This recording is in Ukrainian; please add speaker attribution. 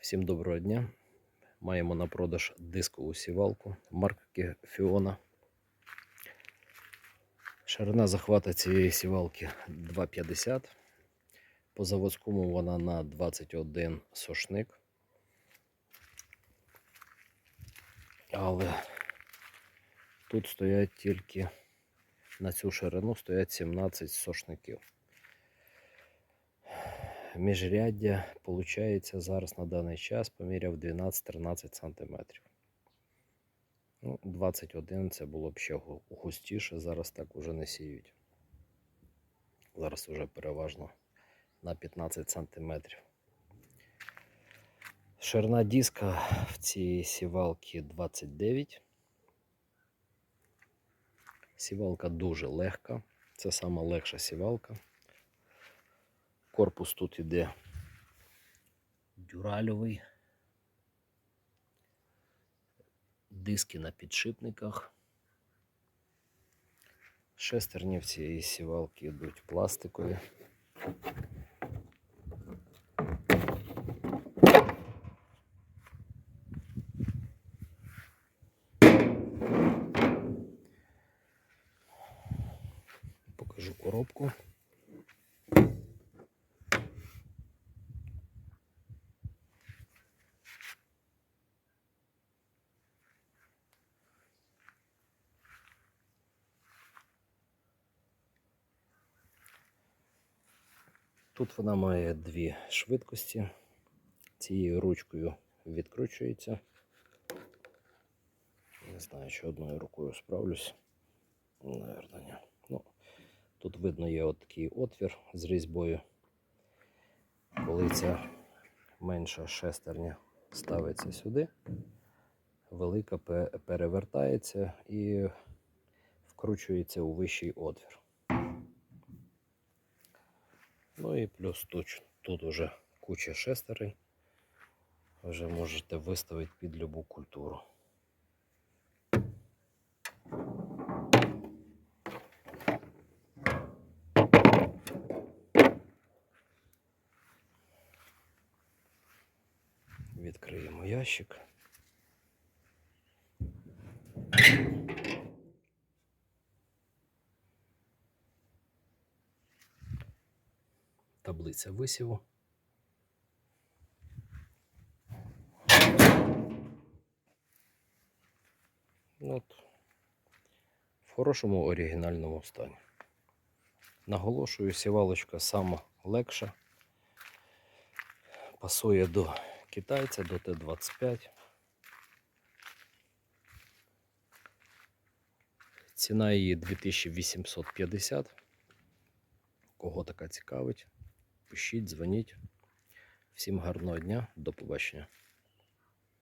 Speaker 1: Всім доброго дня. Маємо на продаж дискову сівалку марки Fiona. Ширина захвата цієї сівалки 2,50. По заводському вона на 21 сошник. Але тут стоять тільки на цю ширину стоять 17 сошників. Міжряддя виходить зараз на даний час поміряв 12-13 см. Ну, 21 це було б ще густіше, зараз так уже не сіють. Зараз вже переважно на 15 см. Ширина диска в цій сівалці 29. Сівалка дуже легка. Це сама легша сівалка. Корпус тут іде дюральовий. Диски на підшипниках. Шестерні в цієї сівалки йдуть пластикові. Покажу коробку. Тут вона має дві швидкості. Цією ручкою відкручується. Не знаю, чи одною рукою справлюсь. Наверно, ні. Ну, тут видно є такий отвір з різьбою. Коли ця менша шестерня ставиться сюди, велика перевертається і вкручується у вищий отвір. Ну і плюс тут, тут уже куча шестерень. Вже можете виставити під любу культуру. Відкриємо ящик. Таблиця висіву. Ну, От, в хорошому оригінальному стані. Наголошую, сівалочка сама легша. Пасує до китайця, до Т-25. Ціна її 2850. Кого така цікавить, пишіть, дзвоніть. Всім гарного дня, до побачення.